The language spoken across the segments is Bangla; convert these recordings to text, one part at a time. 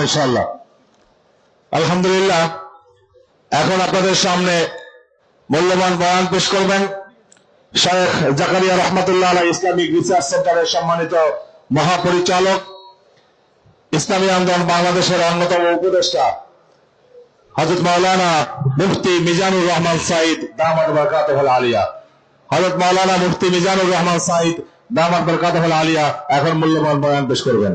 ইনশাআল্লাহ। আলহামদুলিল্লাহ, এখন আপনাদের সামনে মূল্যবান বয়ান পেশ করবেন। শেখ জাকারিয়া রহমতুল্লাহ আলাই ইসলামিক রিসার্চ সেন্টারের সম্মানিত মহাপরিচালক, ইসলামী আন্দোলন বাংলাদেশের অন্যতম উপদেষ্টা হজরত মাওলানা মুফতি মিজানুর রহমান সাইদ দামাদ বরকাত আলিয়া। হজরত মাওলানা মুফতি মিজানুর রহমান সাইদ দামাদ বরকাত আলিয়া এখন মূল্যবান বয়ান পেশ করবেন।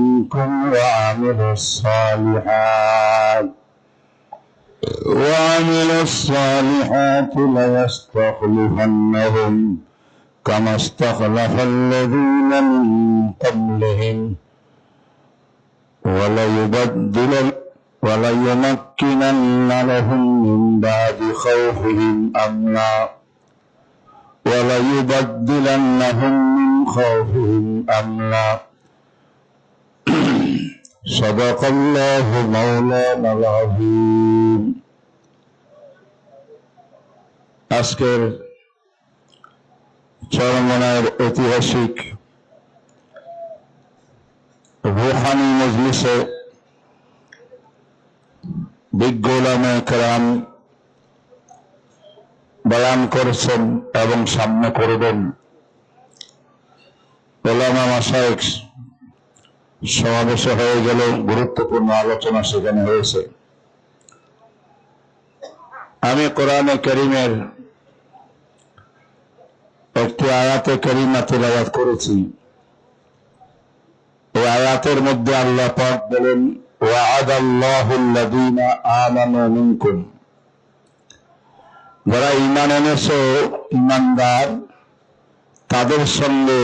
منكم وعملوا الصالحات. وعملوا الصالحات ليستخلفنهم كما استخلف الذين من قبلهم. وليبدل وليمكنن لهم من بعد خوفهم أمنا. وليبدلنهم من خوفهم أمنا. صدق الله مولانا العظيم আজকের চরমনার ঐতিহাসিক রুহানি মজলিসে বিজ্ঞ ওলামা কেরাম বয়ান করেছেন এবং সামনে করবেন ওলামা মাসাইক সমাবেশ হয়ে গেল, গুরুত্বপূর্ণ আলোচনা সেখানে হয়েছে। আমি কোরআনে করিমের একটি আয়াতে করিমা তেলাওয়াত করেছি। এই আয়াতের মধ্যে আল্লাহ পাক বলেন যারা ইমান এনেছে ইমানদার তাদের সঙ্গে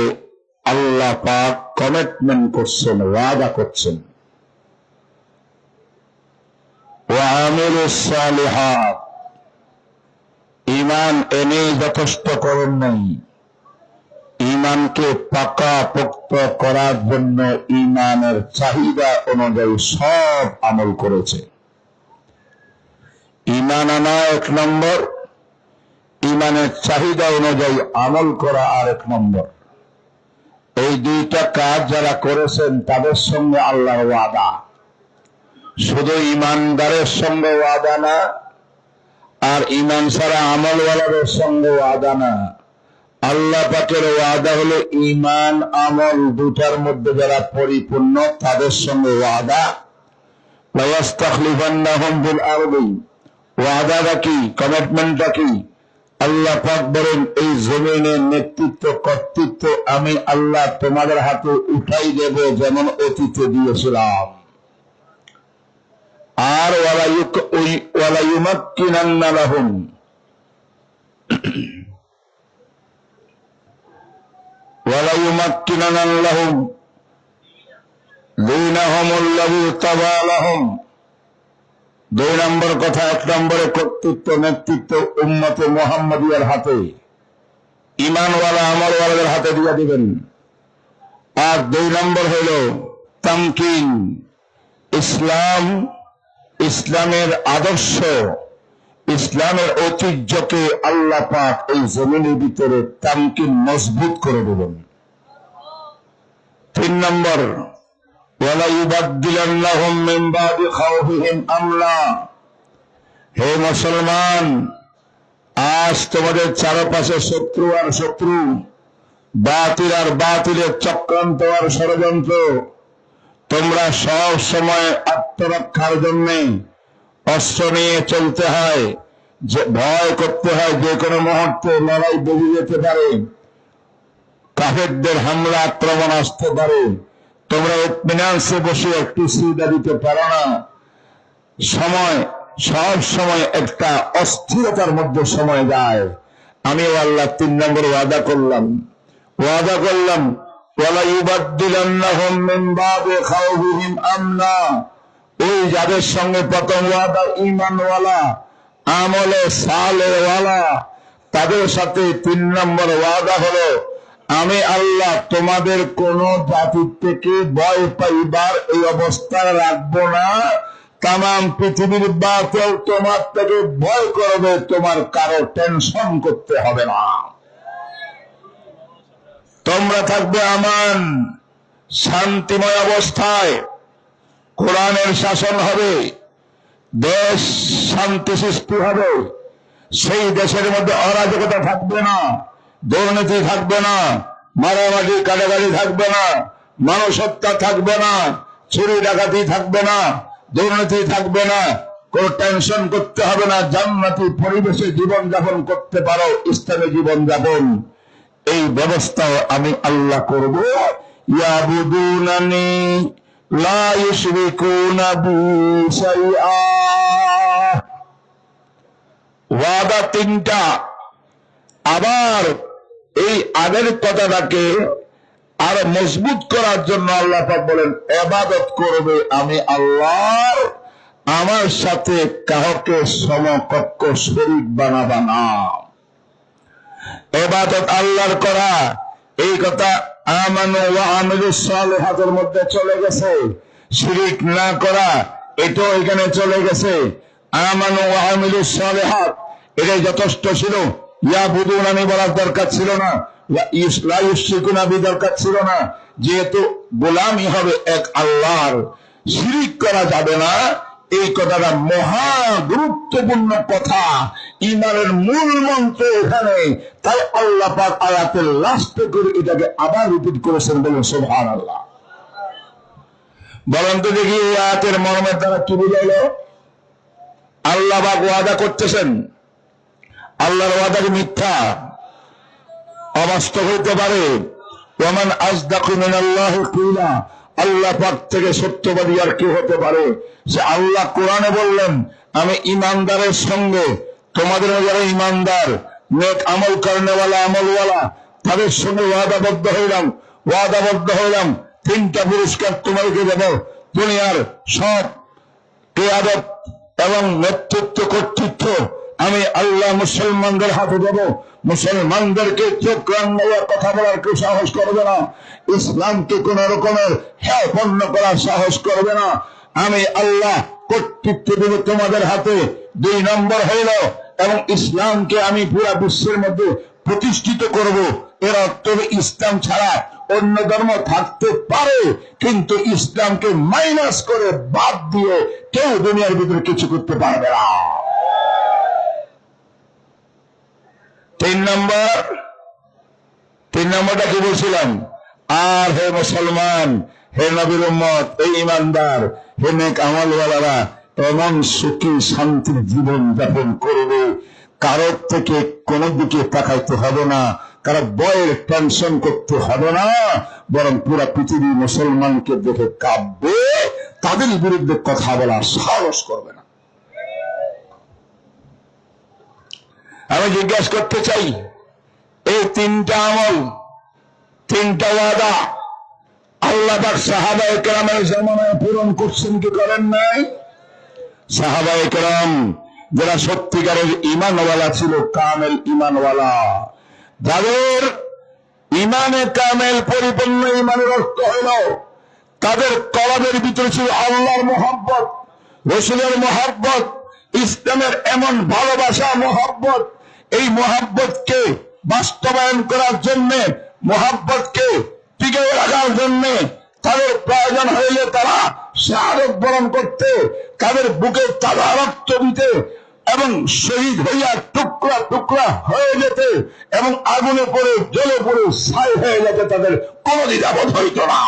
আল্লাহ পাক কমিটমেন্ট করছেন, ওয়াদা করছেন। ইমান এনে যথেষ্ট করেন নাই। ইমানকে পাকা পোক্ত করার জন্য ইমানের চাহিদা অনুযায়ী সব আমল করেছে। ইমান আনা এক নম্বর ইমানের চাহিদা অনুযায়ী আমল করা আর এক নম্বর। এই দুইটা কাজ যারা করেছেন, তাদের সঙ্গে আল্লাহর ওয়াদা। শুধু ইমানদারের সঙ্গে ওয়াদা না, আর ইমান ছাড়া আমলওয়ালাদের সঙ্গে ওয়াদা না। আল্লাহ পাকের ওয়াদা হলো ইমান, আমল দুটার মধ্যে যারা পরিপূর্ণ, তাদের সঙ্গে ওয়াদা। ওয়াদাটা কি? কমিটমেন্টটা কি? আল্লাহ পাক বলেন, এই জমিনের নেতৃত্ব, কর্তৃত্ব আমি আল্লাহ তোমাদের হাতে উঠাই দেব যেমন অতীতে দিয়েছিলাম। আর ওয়ালাইমাক্কিনান্না লাহুম। ওয়ালাইমাক্কিনান্না লাহুম। দুই নম্বর কথা, এক নম্বরে কর্তৃত্ব, নেতৃত্ব উম্মতে মোহাম্মদিয়ার হাতে। ইমানওয়ালা আমলওয়ালাদের হাতে দিয়ে দিবেন। আর দুই নম্বর হইল তামকিন। ইসলাম, ইসলামের আদর্শ, ইসলামের ঐতিহ্যকে আল্লাহ পাক এই জমিনের ভিতরে তামকিন মজবুত করে দেবেন। তিন নম্বর হে মুসলমান, আজ তোমাদের চারপাশে শত্রু আর শত্রু, বাতিল আর বাতিলের চক্রান্ত আর ষড়যন্ত্র, তোমরা সব সময় আত্মরক্ষার জন্য অস্ত্র নিয়ে চলতে হয়, যে ভয় করতে হয় যে কোনো মুহূর্তে লড়াই বেরিয়ে যেতে পারে, কাফেরদের হামলা আক্রমণ আসতে পারে। তোমরা ইতমিনান্সে বসে একটু সুবিধা দিতে পারো না। সময়, সব সময় একটা অস্থিরতার মধ্যে সময় যায়। আমি আল্লাহ তিন নম্বর ওয়াদা করলাম। ওয়াদা করলাম ওই যাদের সঙ্গে তাদের সাথে তিন নম্বর ওয়াদা হলো আমি আল্লাহ তোমাদের কোন জাতির থেকে ভয় পাইবার এই অবস্থায় রাখব না। তাম পৃথিবীর বাতিল তোমার থেকে ভয় করবে, তোমার কারও টেনশন করতে হবে না। তোমরা থাকবে আমান, শান্তিময় অবস্থায়। কোরআনের শাসন হবে, দেশ শান্তি সৃষ্টি হবে। সেই দেশের মধ্যে অরাজকতা থাকবে না। দুর্নীতি থাকবে না, মারামারি, কাটাকাটি থাকবে না মানুষ হত্যা থাকবে না, চুরি, ডাকাতি থাকবে না, দুর্নীতি থাকবে না। কোন টেনশন করতে হবে না, জান্নাতি পরিবেশে জীবন যাপন করতে পারো, ইসলামী জীবন যাপন এই ব্যবস্থাও আমি আল্লাহ করব। ইয়াবুদুনানি ওয়াদা তিনটা। আবার এই আগের কথাটাকে আরও মজবুত করার জন্য আল্লাহ বলেন এবাদত করবে আমি আল্লাহর, আমার সাথে কাহকে সমকক্ষ শরীক বানাবা না। এবাদত আল্লাহর করা, এই কথা আমানু ওয়া আমিলু সালিহাতের মধ্যে চলে গেছে। শিরিক না করা, এটাও এখানে চলে গেছে। আমানু ওয়া আমিলু সালিহাত, এটাই যথেষ্ট ছিল। ইয়া বলার দরকার ছিল না। যেহেতু গোলামি হবে এক আল্লাহর, শিরিক করা যাবে না। এই কথাটা মহা গুরুত্বপূর্ণ কথা। ইমানের মূল মন্ত্র এখানে। তাই আল্লাহ পাক আয়াতের লাস্টে করে এটাকে আবার রিপিট করেছেন বলেন সোভান আল্লাহ বলেন দেখি এই আয়াতের মর্মের দ্বারা কি বুঝাইল? আল্লাহ পাক ওয়াদা করতেছেন। আল্লাহর ওয়াদা কি মিথ্যা? অবাস্তব হইতে পারে। ওমান আজদাকু মিনাল্লাহ কিলা। আল্লাহ পাক থেকে সত্যবাদী আর কি হতে পারে। সে আল্লাহ কোরআনে বললেন, আমি ইমানদারের সঙ্গে, তোমাদের যারা ইমানদার, নেক আমল করেনেওয়ালা, আমলওয়ালা, তাদের সঙ্গে ওয়াদাবদ্ধ হইলাম ওয়াদাবদ্ধ হইলাম। তিনটা পুরস্কার তোমাকে দেব। দুনিয়ার সব কেয়াদত এবং নেতৃত্ব, কর্তৃত্ব আমি আল্লাহ মুসলমানদের হাতে দেব। মুসলমানদেরকে চোখ রান্নার কথা বলার কেউ সাহস করবে না। ইসলামকে কোন রকমের হ্যাপন্ন করার সাহস করবে না। আমি আল্লাহ কর্তৃত্ব দেব তোমাদের হাতে। দুই নম্বর হইল, এবং ইসলামকে আমি পুরা বিশ্বের মধ্যে প্রতিষ্ঠিত করব। এর অর্থ ইসলাম ছাড়া অন্য ধর্ম থাকতে পারে, কিন্তু ইসলামকে মাইনাস করে বাদ দিয়ে কেউ দুনিয়ার ভিতরে কিছু করতে পারবে না। তিন নম্বর, তিন নম্বরটা কি বলছিলাম? আর হে মুসলমান, হে নবীর এই ইমানদার, হে নেক আমলওয়ালারা, এমন সুখী শান্তির জীবন যাপন করবে। কারোর থেকে কোনো দিকে তাকাইতে হবে না, কারও বয়ের টেনশন করতে হবে না, বরং পুরা পৃথিবী মুসলমানকে দেখে কাঁপবে, তাদের বিরুদ্ধে কথা বলার সাহস করবে না। আমি জিজ্ঞাসা করতে চাই, এই তিনটা আমল, তিনটা ওয়াদা আল্লাহ পাক সাহাবা একরামের জামানায় পূরণ করছেন কি করেন নাই? সাহাবা একরাম যারা সত্যিকারের ইমানওয়ালা ছিল, কামেল ইমানওয়ালা যাদের ইমানে কামেল পরিপূর্ণ ইমানের অর্থ হইল তাদের কলমের ভিতরে ছিল আল্লাহর মোহাব্বত, রসুলের মোহাব্বত, ইসলামের এমন ভালোবাসা, মোহাব্বত এই মোহাব্বতকে বাস্তবায়ন করার জন্য, মোহাব্বতকে টিকে রাখার জন্য তাদের প্রয়োজন হইলে তারা শাহাদত বরণ করতে তাদের বুকে তাজা রক্ত দিতে এবং শহীদ হইয়া টুকরা টুকরা হয়ে যেতে এবং আগুনে পড়ে জলে পড়ে ছাই হয়ে যেতে তাদের কোনো দ্বিধাবোধ হইত না।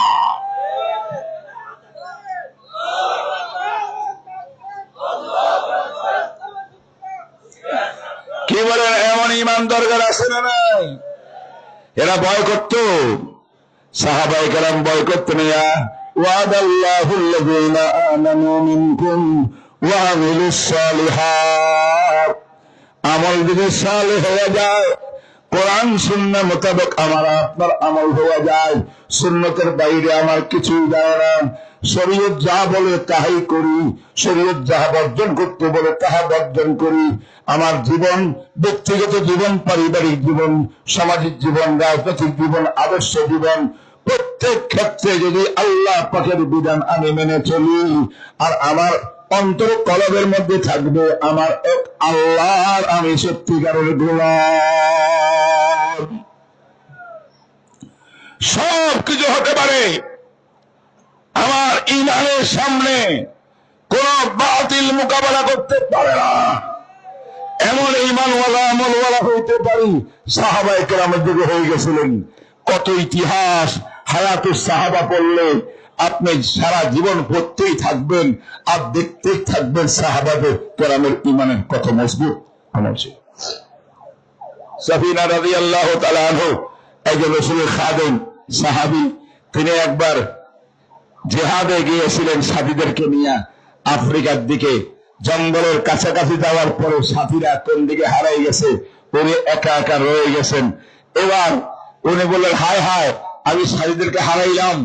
কি বলেন এমন ইমান দরকার আছে না নাই এরা ভয় করত সাহাবাই কালাম ভয় করতো না وعد الله الذين آمنوا منكم وعملوا الصالحات আমল যদি সালে হয়ে যায় কোরআন শূন্য মোতাবেক আমার আপনার আমল হয়ে যায় সুন্নতের বাইরে আমার কিছুই যায় না শরীয়ত যা বলে তাহাই করি শরীয়ত যাহা বর্জন করতে বলে তাহা বর্জন করি আমার জীবন, ব্যক্তিগত জীবন, পারিবারিক জীবন, সামাজিক জীবন, রাজনৈতিক জীবন, আদর্শ জীবন, প্রত্যেক ক্ষেত্রে যদি আল্লাহ পাকের বিধান আমি মেনে চলি, আর আমার অন্তর কলবের মধ্যে থাকবে আমার এক আল্লাহর, আমি সত্যিকারের গোলাম সব কিছু হতে পারে। আমার ইমানের সামনে কোন বাতিল মোকাবেলা করতে পারে না। এমন ইমানওয়ালা হইতে পারি সাহাবাই কেরামের যুগে হয়ে গেছিলেন। কত ইতিহাস হায়াতুর সাহাবা পড়লে আপনি সারা জীবন পড়তেই থাকবেন আর দেখতেই থাকবেন সাহাবাদের কেরামের ইমানের কত মজবুত সাফিনা রাজি আল্লাহ তালাহ একজন খাদেন সাহাবি, তিনি একবার জেহাদে গিয়েছিলেন সাথীদেরকে নিয়ে আফ্রিকার দিকে। জঙ্গলের কাছাকাছি যাওয়ার পরে সাথীরা কোন দিকে হারাই গেছে, উনি একা একা রয়ে গেছেন। এবার উনি বললেন, হায় হায়, আমি সাথীদেরকে হারাইলাম।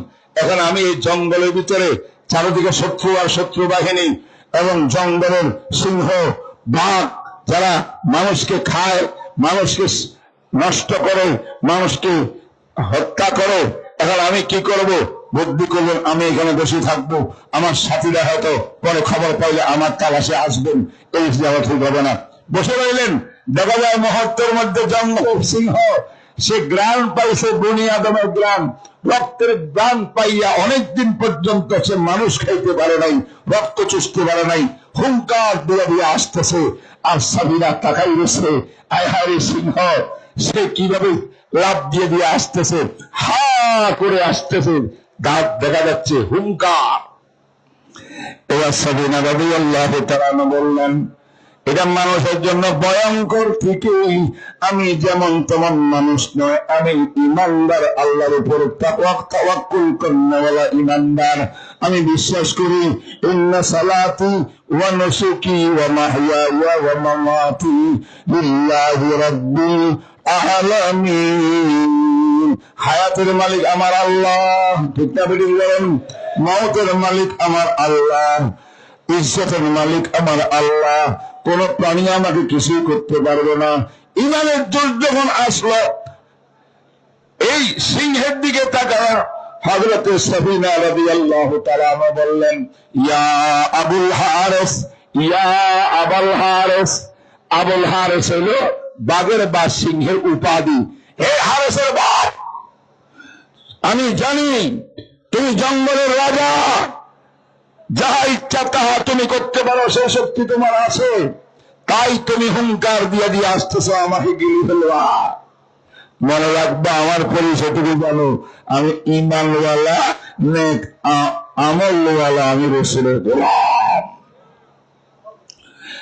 এখন আমি এই জঙ্গলের ভিতরে চারিদিকে শত্রু আর শত্রু বাহিনী এবং জঙ্গলের সিংহ, বাঘ যারা মানুষকে খায়, মানুষকে নষ্ট করে, মানুষকে হত্যা করে, এখন আমি কি করব? বুদ্ধি করবেন, আমি এখানে বসে থাকব। আমার সাথীরা হয়তো পরে খবর পাইলে আমার তালাশে আসবেন। এই যাওয়া ঠিক হবে না। বসে রইলেন। দেখা যায় মুহূর্তের মধ্যে জঙ্গল সিংহ, সে গ্রাম পাইছে বুনিয়াদমের গ্রাম রক্তের গ্রাম পাইয়া অনেকদিন পর্যন্ত সে মানুষ খাইতে পারে নাই, রক্ত চুষতে পারে নাই। হুঙ্কার দিয়ে দিয়ে আসতেছে। আর সাবিনা তাকাই রয়েছে। আয়হারি সিংহ, সে কীভাবে লাভ দিয়ে দিয়ে আসতেছে? হা করে আসতেছে। দাঁত দেখা যাচ্ছে, হুঙ্কার। এবার সাবিনা রবি আল্লাহ তারানো বললেন, এটা মানুষের জন্য ভয়ঙ্কর ঠিকই। আমি যেমন তেমন মানুষ নয়, আমি ইমানদার, আল্লাহর উপর ইমানদার। আমি বিশ্বাস করি, ইন্না সালাতি ওয়া নুসুকি ওয়া মাহইয়ায়া ওয়া মামাতি লিল্লাহি রাব্বিল হায়াতের মালিক আমার আল্লাহ। ঠিক না বেরিয়ে বলেন? মৌতের মালিক আমার আল্লাহ। ইজ্জতের মালিক আমার আল্লাহ। কোন প্রাণী আমাকে কিছুই করতে পারবে না। ইমানের জোর যখন আসলো, এই সিংহের দিকে তাকায় হজরত সফিনা রবি আল্লাহ তালামা বললেন, ইয়া আবুল হারেস, ইয়া আবুল হারেস। আবুল হারেস হলো বাঘের বা সিংহের উপাধি। হে হারেসের বাঘ আমি জানি তুমি জঙ্গলের রাজা। যাহা ইচ্ছা, তাহা তুমি করতে পারো, সে শক্তি তোমার আছে। তাই তুমি হুঙ্কার দিয়ে দিয়ে আসতেছ আমাকে গিলি ফেলবা। মনে রাখবা, আমার পরিচয় তুমি জানো। আমি ইমানওয়ালা, নেক আমলওয়ালা, আমি রসুলের গোলাম।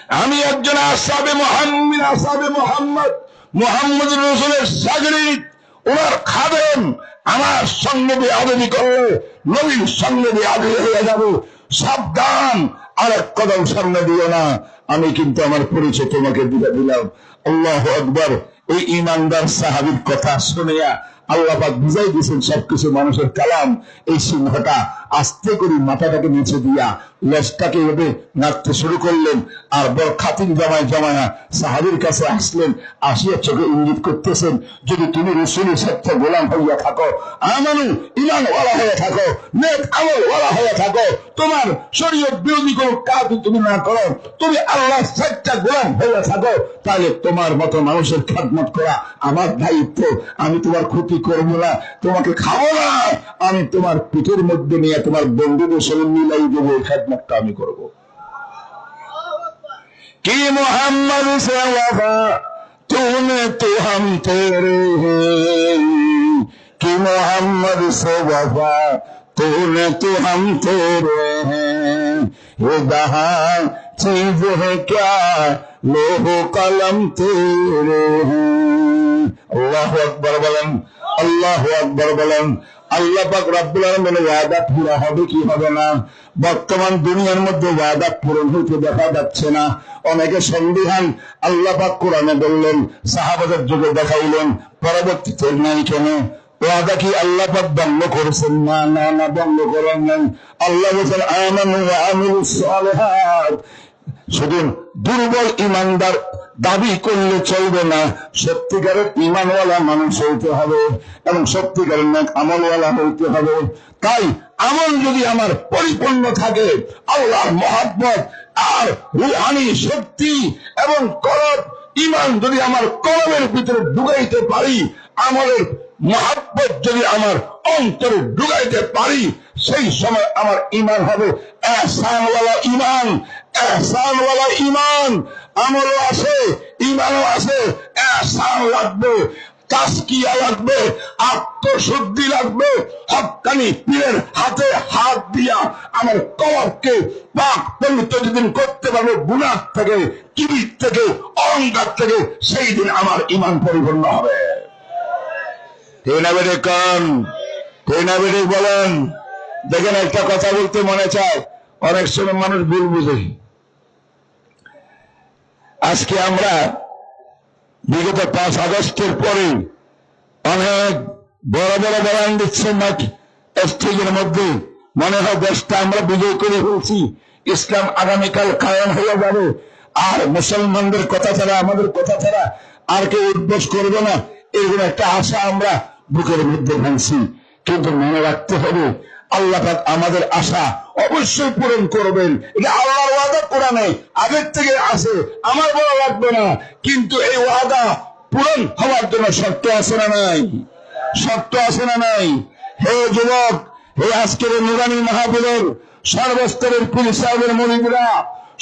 আমি একজন আসাবে মোহাম্মদ আসাবে মোহাম্মদ মোহাম্মদ রসুলের সাগরিক ওনার খাদেম আমার সঙ্গে বেআবি করলে, নবীর সঙ্গে বেআবি হয়ে যাব। সাবধান আর এক কদম সামনে দিও না। আমি কিন্তু আমার পরিচয় তোমাকে দিলে দিলাম। আল্লাহ আকবর। এই ইমানদার সাহাবির কথা শুনিয়া আল্লাহ পাক বুঝাই দিয়েছেন সবকিছু মানুষের কালাম, এই সিংহটা আস্তে করে মাথাটাকে নিচে দিয়া লেজটাকে এভাবে নাড়তে শুরু করলেন আর বড় খাতির জমায় জমায়া সাহাবির কাছে আসলেন, আসিয়া চোখে ইঙ্গিত করতেছেন, যদি তুমি রসুলের সত্য গোলাম হইয়া থাকো, আমানু ইমান ওয়ালা হয়ে থাকো, নেক আমল ওয়ালা হয়ে থাকো, তোমার শরীয়ত বিরোধী কোনো কাজ তুমি না করো, তুমি আল্লাহ সচ্চা গোলাম হয়ে থাকো, তাহলে তোমার মতো মানুষের খেদমত করা আমার দায়িত্ব, আমি তোমার ক্ষতি করবো না তোমাকে খাবো না আমি তোমার পিঠের মধ্যে নিয়ে তোমার বন্ধুদের সঙ্গে মিলাই দেবো এই খেদমতটা আমি করবো कि मोहम्मद से वफा तूने तो हम तेरे हैं कि मोहम्मद से वफा तूने तो हम तेरे हैं ये जहां चीज है क्या लोहो कलम तेरे हैं अल्लाह अकबर বলেন আল্লাহ আকবর বলেন, আল্লাহ পাক রাব্বুল আলামিনের ওয়াদা পুরা হবে কি হবে না? বর্তমান দুনিয়ার মধ্যে ওয়াদা পূরণ হইতে দেখা যাচ্ছে না। অনেকে সন্দিহান আল্লাহ পাক কোরআনে বললেন, সাহাবাদের যুগে দেখাইলেন, পরবর্তীতে নাই কেন? ওয়াদা কি আল্লাহ পাক বন্ধ করেছেন? না না না, বন্ধ করেন নাই। আল্লাহ বলছেন, আমানু ওয়া আমিলুস সালিহাত। শুধু দুর্বল ইমানদার দাবি করলে চলবে না। সত্যিকারের ইমানওয়ালা মানুষ হইতে হবে এবং সত্যিকারের নেক আমলওয়ালা হইতে হবে। তাই আমল যদি আমার পরিপূর্ণ থাকে, আল্লাহর মহাব্বত আর রুহানি শক্তি এবং করব ইমান যদি আমার কলমের ভিতরে ঢুকাইতে পারি, আমলের মহাব্বত যদি আমার অন্তরে ঢুকাইতে পারি, সেই সময় আমার ইমান হবে। ইমান এহসানওয়ালা ইমান আমলও আছে ইমানও আছে। এহসান লাগবে লাগবে, আত্মশুদ্ধি লাগবে। হকানি পীরের হাতে হাত দিয়া আমার কবরকে পাক পবিত্র যেদিন করতে থেকে, কিবির থেকে, অহংকার থেকে, সেই দিন আমার ইমান পরিপূর্ণ হবে। বেড়ে কান বেড়ে বলেন। দেখেন একটা কথা বলতে মনে চায়, অনেক সময় মানুষ ভুল বুঝে। আজকে আমরা বিগত পাঁচ আগস্টের পরে অনেক বড় বড় বয়ান দিচ্ছে মাঠ স্টেজের মধ্যে মনে হয় দেশটা আমরা বিজয় করে ফেলছি। ইসলাম আগামীকাল কায়ম হয়ে যাবে। আর মুসলমানদের কথা ছাড়া, আমাদের কথা ছাড়া আর কেউ উদ্বোস করবে না। এরকম একটা আশা আমরা বুকের মধ্যে ভাঙছি। কিন্তু মনে রাখতে হবে আল্লাহ আমাদের আশা অবশ্যই পূরণ করবেন। এটা আল্লাহর ওয়াদা কোরআনে, আগের থেকে আছে, আমার বলা লাগবে না, কিন্তু এই ওয়াদা পূরণ হওয়ার জন্য শর্ত আছে না নাই? শর্ত আছে না নাই? হে যুবক, হে আজকের নুরানি মাহাবীরের সর্বস্তরের পুলিশ সাহেবের মনিবরা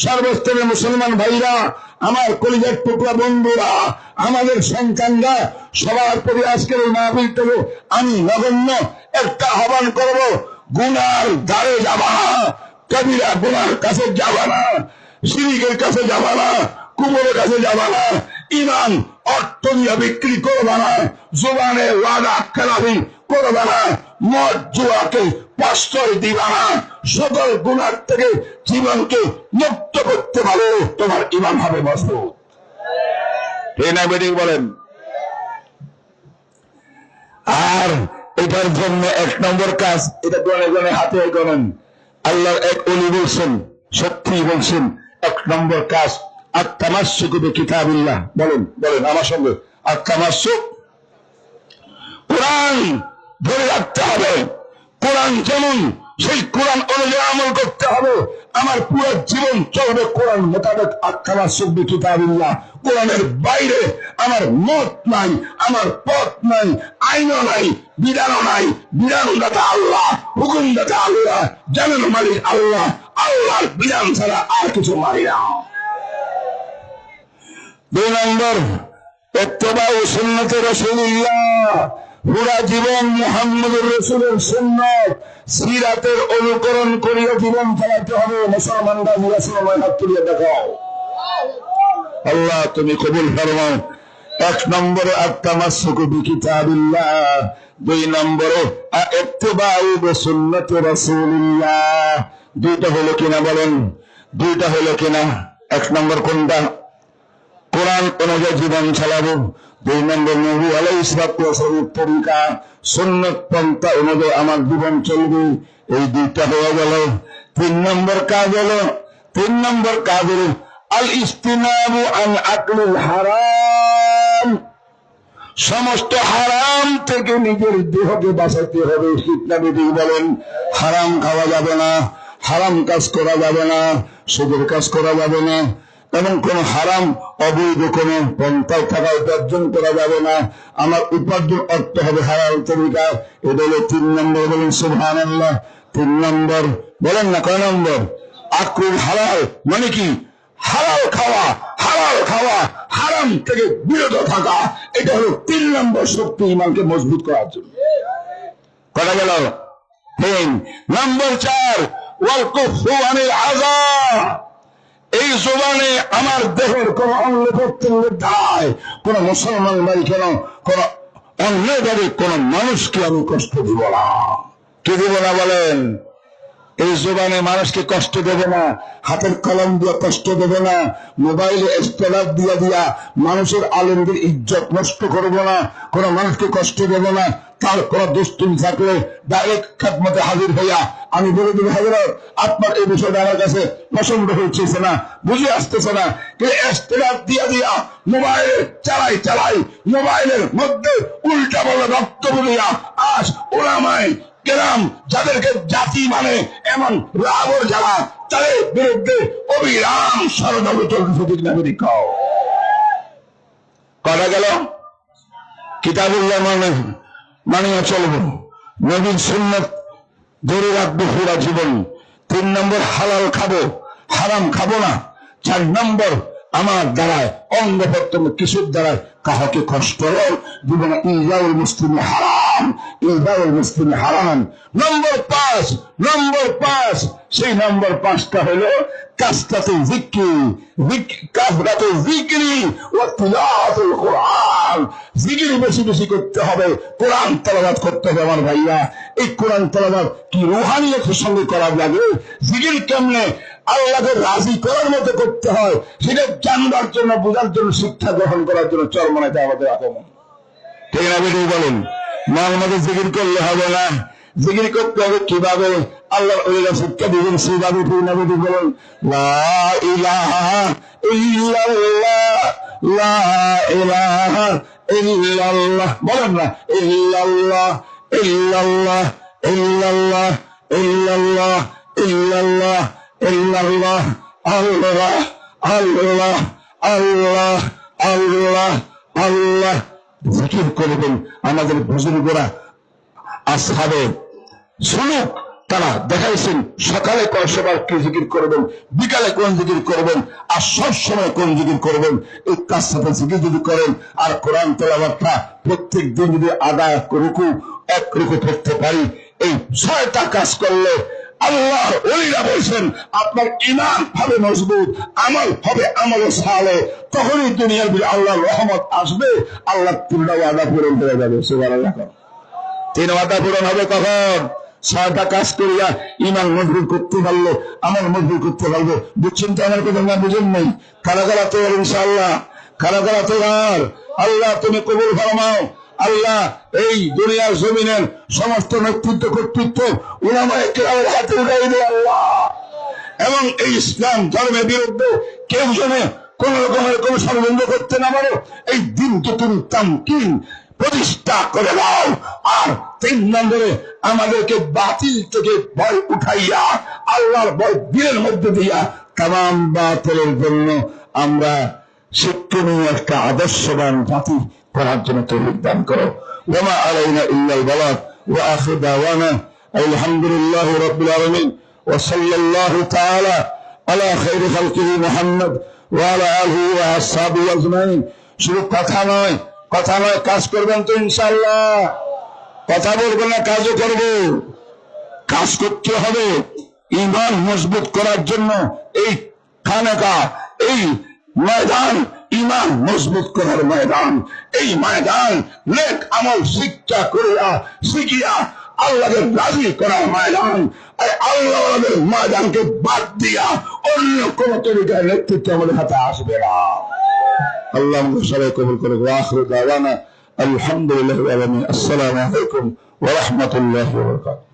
সর্বস্তরের মুসলমান ভাইরা, আমার কলিজার টুকরা বন্ধুরা, আমাদের সন্তানরা সবার প্রতি আজকের এই মাহফিল থেকে আমি নগণ্য একটা আহ্বান করব। গুনার ধারে যাবা না, কবিরা গুনার কাছে যাবা না সিরিকের কাছে যাবা না, কুমোরের কাছে যাবা না, ইমান অর্থ দিয়ে বিক্রি করবা না, জোবানে ওয়াদা খেলাবি করবা না, মদ জুয়াকে প্রশ্রয় দিবা না, সকল গুণার থেকে জীবনকে মুক্ত করতে পারো, তোমার ইমান হবে মজবুত। বলেন? আর এটার জন্য এক নম্বর কাজ, এটা গনে গনে হাতে গণেন আল্লাহর এক অলি বলছেন, সত্যি বলছেন, এক নম্বর কাজ আর তামাসুক কিতাবিল্লাহ বলেন বলেন, আমার সঙ্গে আর তামাসুক কোরআন ধরে রাখতে হবে। কোরআন যেমন, সেই কোরআন অনুযায়ী আমল করতে হবে। আমার পুরো জীবন চলবে কোরআন মোতাবেক আত্মা সুব্বি কিতাবিল্লাহ। কোরআনের বাইরে আমার মত নাই, আমার পথ নাই, আইনও নাই, বিধানও নাই। বিধানদাতা আল্লাহ, হুকুমদাতা আল্লাহ, জানেন মালিক আল্লাহ, আল্লাহর বিধান ছাড়া আর কিছু মারি না। দুই নম্বর এত্তবাউ সুন্নতে রসুলিল্লাহ। পুরা জীবন মোহাম্মদ রসুলের সুন্নত। সিরাতের অনুকরণ করিয়া জীবন চালাতে হবে। মুসলমানরা সময় হাত তুলিয়ে দেখাও। আল্লাহ, তুমি কবুল ফরমাও। এক নম্বরে আত্মামাসুকু বিকিতাবিল্লাহ। দুই নম্বরে ইত্তিবাউ বিসুন্নতি রাসূলিল্লাহ। দুইটা হলো কিনা বলেন? দুইটা হলো কিনা? এক নম্বর কোনটা? কোরআন অনুযায়ী জীবন চালাবো। দুই নম্বর নবী আলাই ইসলামের তরিকা সুন্নত পন্থা অনুযায়ী আমার জীবন চলবে। এই দুইটা হয়ে গেল। তিন নম্বর কাজ হলো, তিন নম্বর কাজ হলো আল ইস্তিনাবু আল আকলুল হারাম। সমস্ত হারাম থেকে নিজের দেহকে বাঁচাতে হবে শিক্ষাবিধি বলেন। হারাম খাওয়া যাবে না, হারাম কাজ করা যাবে না, সুদের কাজ করা যাবে না। এবং কোন হারাম, অবৈধ কোন পন্থায় টাকা উপার্জন করা যাবে না। আমার উপার্জন অর্থ হবে হারাম তরিকা। এটা হলো তিন নম্বর বলেন সুহান আল্লাহ তিন নম্বর, বলেন না, কয় নম্বর? আক্রুল হালাল মানে কি? হালাল খাওয়া হালাল খাওয়া, হারাম থেকে বিরত থাকা। এটা হলো তিন নম্বর শক্তি ইমানকে মজবুত করার জন্য। কথা গেল নম্বর চার, ওয়াল কুফু আনিল আযাব এই জোবানে আমার দেহের কোন অন্য প্রত্যঙ্গের ধায় কোন মুসলমান ভাই কেন, কোন অন্যভাবে কোন মানুষকে আমি কষ্ট দিব না। কি দিব না বলেন? এই জোবানে মানুষকে কষ্ট দেবে না, হাতের কলম দিয়ে কষ্ট দেবে না, মোবাইলে স্টেলার দিয়া দিয়া মানুষের আলমদের ইজ্জত নষ্ট করব না, কোন মানুষকে কষ্ট দেব না, তার কোন দুষ্টুমি থাকলে ডাইরেক্ট খেদমতে হাজির হইয়া আমি বলে দেবো হাজির আপনার এই বিষয়টা আমার কাছে পছন্দ হচ্ছে না, বুঝে আসতেছে না স্টেলার দিয়া দিয়া মোবাইল চালাই চালাই, মোবাইলের মধ্যে উল্টা বলে বক্তব্য দিয়া আজ ওলামায় গ্রাম যাদেরকে জাতি মানে এমন রাবর যারা, তাদের বিরুদ্ধে অবিরাম ষড়যন্ত্র চলতেছে ঠিক না যদি গেল? কিতাবুল্লাহ মানে মানিয়ে চলবো। নবীন সুন্নত ধরে রাখব পুরা জীবন। তিন নম্বর, হালাল খাব, হারাম খাব না। চার নম্বর, আমার দ্বারায় অঙ্গ প্রত্যঙ্গ কিছুর দ্বারায়? কাহাকে কষ্ট দিব ইজাউল মুসলিম হারাম ইজাউল মুসলিম হারাম। নম্বর পাঁচ নম্বর পাঁচ, সেই নম্বর পাঁচটা হলো জিক্রি ও কোরআন। বেশি বেশি করতে হবে, কোরআন তেলাওয়াত করতে হবে আমার ভাইয়া এই কোরআন তেলাওয়াত কি রুহানিয়তের সঙ্গে করা যাবে? জিকির কেমনে? আল্লাহকে রাজি করার মতো করতে হয়। সেটা জানবার জন্য, বোঝার জন্য, শিক্ষা গ্রহণ করার জন্য চরমনাতে আমাদের আগমন। ঠিক না বেটি বলেন। মার মধ্যে জিকির করলে হবে না। জিকির করতে হবে কীভাবে? আল্লাহ ওলিরা শিক্ষা দিবেন, সেইভাবে ঠিক না বেটি বলেন। বলেন না, ইল্লাল্লাহ ইল্লাল্লাহ ইল্লাল্লাহ ইল্লাল্লাহ ইল্লাল্লাহ। ইল্লাল্লাহ, আল্লাহ আল্লাহ আল্লাহ আল্লাহ আল্লাহ। জিকির করবেন আমাদের বুজুর্গরা, আসহাবে। শুনুক, তারা দেখাইছেন, সকালে কোন সবার কি জিকির করবেন, বিকালে কোন জিকির করবেন, আর সব সময় কোন জিকির করবেন, এই সাথে জিকির যদি করেন, আর কোরআন তেলাবারটা প্রত্যেক দিন যদি আদা রুকু এক রুকু পড়তে পারি। এই ছয়টা কাজ করলে আল্লাহ ওলিরা বলছেন, আপনার ইমান হবে মজবুত, আমল হবে আমল সালে। তখনই দুনিয়ার রহমত আসবে, আল্লাহ ওয়াদা পূরণ যাবে সুবার আল্লাহ তিন ওয়াদা পূরণ হবে কাজ করিয়া ইমান মজবুত করতে পারল, আমল মজবুত করতে পারব। বুঝছেন তো আমার কথা না বুঝেন নেই? কারা কারা তো ইনশাআল্লাহ? কারা কারা তো আল্লাহ, তুমি কবুল ফরমাও। আল্লাহ এই দুনিয়ার জমিনের সমস্ত নেতৃত্ব, কর্তৃত্ব কেরামের হাতে উঠাই দে আল্লাহ। এবং এই ইসলাম ধর্মের বিরুদ্ধে কেউ যেন কোন রকমের কোন ষড়যন্ত্র করতে না পারো, এই দিনকে তুমি তামকিন প্রতিষ্ঠা করে দাও। আর তিন নম্বরে আমাদেরকে বাতিল থেকে ভয় উঠাইয়া, আল্লাহর ভয় বীরের মধ্যে দিয়া তাম বাতিলের জন্য আমরা শিক্ষণীয় একটা আদর্শবান জাতি পড়ার জন্য তৌফিক দান করো। ওমা আলাইনা ইল্লাল বালাগ ওয়া আখির দাওয়ানা আলহামদুলিল্লাহ রাব্বিল আলামিন। ওয়া সাল্লাল্লাহু তাআলা আলা খাইরি খালকিহি মুহাম্মদ ওয়া আলা আলিহি ওয়া আসহাবিহি আজমাইন। শুধু কথা নয় কথা নয়, কাজ করবেন তো ইনশাআল্লাহ। কথা বলব না, কাজও করব। কাজ করতে হবে ইমান মজবুত করার জন্য এই খানাকা, এই ময়দান ইমান মজবুত করার ময়দান। এই ময়দান নেক আমল শিক্ষা করিয়া, শিখিয়া আল্লাহকে রাজি করার ময়দান। এই আল্লাহদের ময়দানকে বাদ দিয়া অন্য কোন তরিকার নেতৃত্ব আমাদের হাতে আসবে না। আল্লাহ সবাই কবুল করে আখরু দাওয়ানা। আলহামদুলিল্লাহ আসসালামু আলাইকুম ওয়া রাহমাতুল্লাহি ওয়া বারাকাতুহু।